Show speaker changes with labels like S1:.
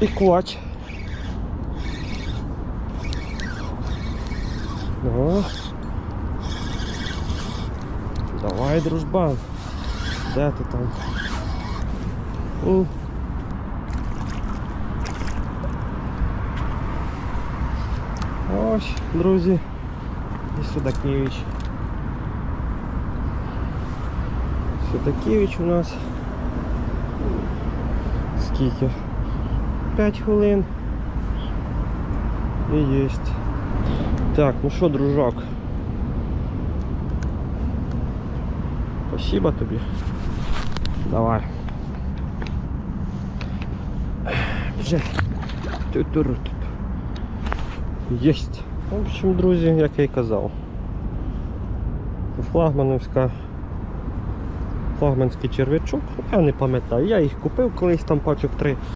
S1: І квач. О. Давай, дружбан. Де ти там? У. Ось, друзі. І Судакевич. Судакевич у нас. Скільки? 5 хвилин. І єсть. Так, ну що, дружок? Спасибо тобі. Давай. Вже. Єсть. В общем, друзі, як я й казав. Флагмановська. Флагманський червячок, я не пам'ятаю, я їх купив колись там пачок три.